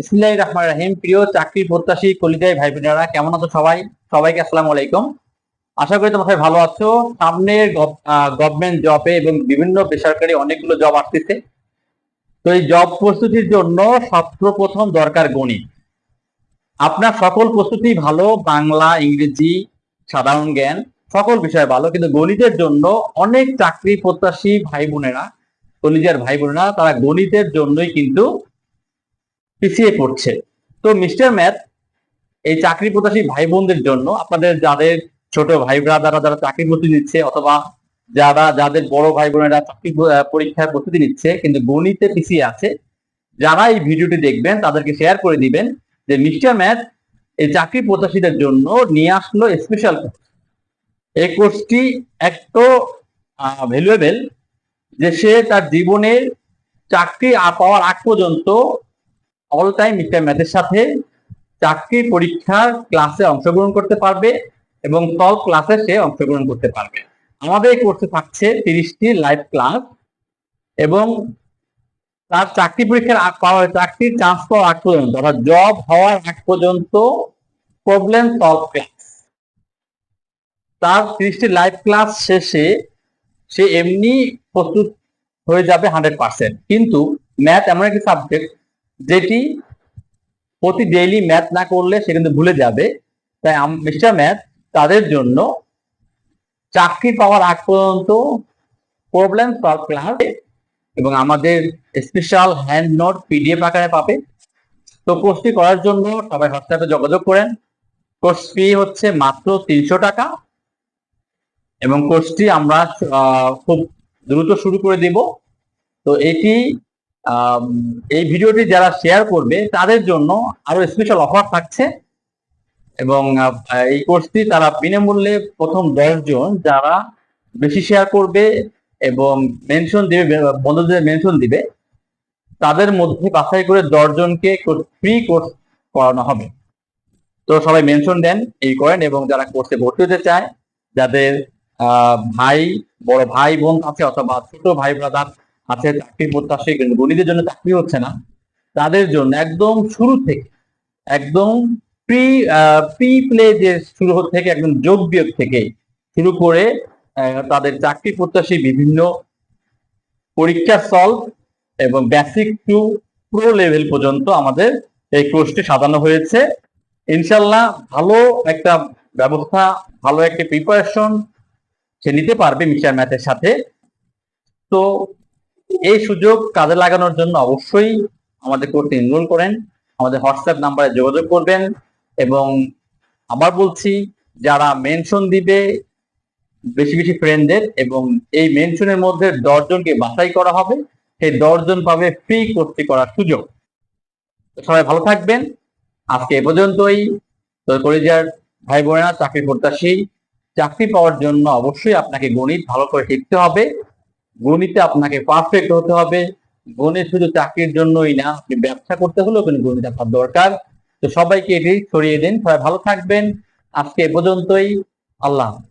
ইসমিল্লাহ রহমান রাহিম। প্রিয় চাকরি প্রত্যাশী কলিজাই ভাই বোনেরা কেমন আছো সবাই? সবাইকে আসসালামু আলাইকুম। আশা করি তোমরা ভালো আছো। সামনের গভর্নমেন্ট জবে এবং বিভিন্ন বেসরকারি অনেকগুলো জব আসতেছে। তো এই জব প্রস্তুতির জন্য সর্বপ্রথম দরকার গণিত। আপনার সকল প্রস্তুতি ভালো, বাংলা, ইংরেজি, সাধারণ জ্ঞান, সকল বিষয় ভালো, কিন্তু গণিতের জন্য অনেক চাকরি প্রত্যাশী ভাই বোনেরা কলিজার ভাই বোনেরা তারা গণিতের জন্যই কিন্তু পিছিয়ে পড়ছে। তো মিস্টার ম্যাথ এই চাকরি প্রত্যাশী ভাই বোনদের জন্য আপনাদের যাদের ছোট ভাই ব্রাদাররা যারা চাকরি প্রস্তুতি নিচ্ছে অথবা যারা, যাদের বড় ভাই বোনেরা চাকরি পরীক্ষার প্রস্তুতি নিচ্ছে কিন্তু গণিতে পিছিয়ে আছে, যারা এই ভিডিওটি দেখবেন তাদেরকে শেয়ার করে দিবেন যে মিস্টার ম্যাথ এই চাকরি প্রত্যাশীদের জন্য নিয়ে আসলো স্পেশাল কোর্স এই কোর্সটি এত ভ্যালুয়েবল যে সে তার জীবনের চাকরি পাওয়ার আগ পর্যন্ত অল টাইম মিস্টার ম্যাথের সাথে চাকরি পরীক্ষার ক্লাসে অংশগ্রহণ করতে পারবে এবং সব ক্লাসে সে অংশগ্রহণ করতে পারবে। আমাদের এই কোর্সে থাকছে তিরিশটি লাইভ ক্লাস এবং তার চাকরি পরীক্ষার আগ পাওয়ার, চাকরির চান্স পাওয়ার আগ পর্যন্ত অর্থাৎ জব হওয়ার আগ পর্যন্ত প্রবলেম সলভ ক্লাস তার তিরিশটি লাইভ ক্লাস শেষে সে এমনি প্রস্তুত হয়ে যাবে হান্ড্রেড পার্সেন্ট কিন্তু ম্যাথ এমন একটি সাবজেক্ট যেটি প্রতি ডেইলি ম্যাথ না করলে সে কিন্তু ভুলে যাবে। তাই মিস্টার ম্যাথ তাদের জন্য চাকরি পাওয়ার আগ পর্যন্ত প্রবলেম সলভ ক্লাস এবং আমাদের স্পেশাল হ্যান্ড নোট পিডিএফ আকারে পাবে। তো কোর্সটি করার জন্য সবাই হোয়াটসঅ্যাপে যোগাযোগ করেন। কোর্স ফি হচ্ছে মাত্র তিনশো টাকা এবং কোর্সটি আমরা খুব দ্রুত শুরু করে দেব। তো এটি এই ভিডিওটি যারা শেয়ার করবে, তাদের জন্য আরও স্পেশাল অফার থাকছে। এবং এই কোর্সটি তারা বিনামূল্যে প্রথম দশ জন যারা বেশি শেয়ার করবে এবং মেনশন দিবে বন্ধুদের মেনশন দিবে, তাদের মধ্যে বাছাই করে দশ জনকে ফ্রি কোর্স করানো হবে। তো সবাই মেনশন দেন, এই করেন এবং যারা কোর্সে ভর্তি হতে চায়, যাদের ভাই, বড় ভাই বোন আছে অথবা ছোট ভাই ব্রাদার আছে চাকরি প্রত্যাশী গণিতের জন্য চাকরি হচ্ছে না। তাদের জন্য একদম শুরু থেকে, একদম প্রি প্রি প্লে যে শুরু থেকে, একদম যোগ বিয়োগ থেকে শুরু করে তাদের চাকরি প্রত্যাশী বিভিন্ন পরীক্ষা সলভ এবং বেসিক টু প্রো লেভেল পর্যন্ত আমাদের এই কোর্সটি সাজানো হয়েছে। ইনশাল্লাহ ভালো একটা ব্যবস্থা, ভালো একটা প্রিপারেশন সে নিতে পারবে মিস্টার ম্যাথের সাথে। তো এই সুযোগ কাজে লাগানোর জন্য অবশ্যই আমাদের কোর্সে এনরোল করেন, আমাদের হোয়াটসঅ্যাপ নাম্বারে যোগাযোগ করবেন এবং আবার বলছি, যারা মেনশন দিবে, বেশি বেশি ফ্রেন্ডদের এবং এই মেনশনের মধ্যে দশজনকে বাছাই করা হবে, সেই দশজন পাবে ফ্রি কোর্সটি করার সুযোগ। সবাই ভালো থাকবেন। আজকে এ পর্যন্তই। তো কলেজের ভাই বোনেরা চাকরি প্রত্যাশী, চাকরি পাওয়ার জন্য অবশ্যই আপনাকে গণিত ভালো করে শিখতে হবে। গণিতে আপনাকে পারফেক্ট হতে হবে। গণিত শুধু চাকরির জন্যই না, আপনি ব্যবসা করতে হলেও কিন্তু গণিত আপনার দরকার। তো সবাইকে এটি ছড়িয়ে দিন। সবাই ভালো থাকবেন। আজকে এ পর্যন্তই। আল্লাহ।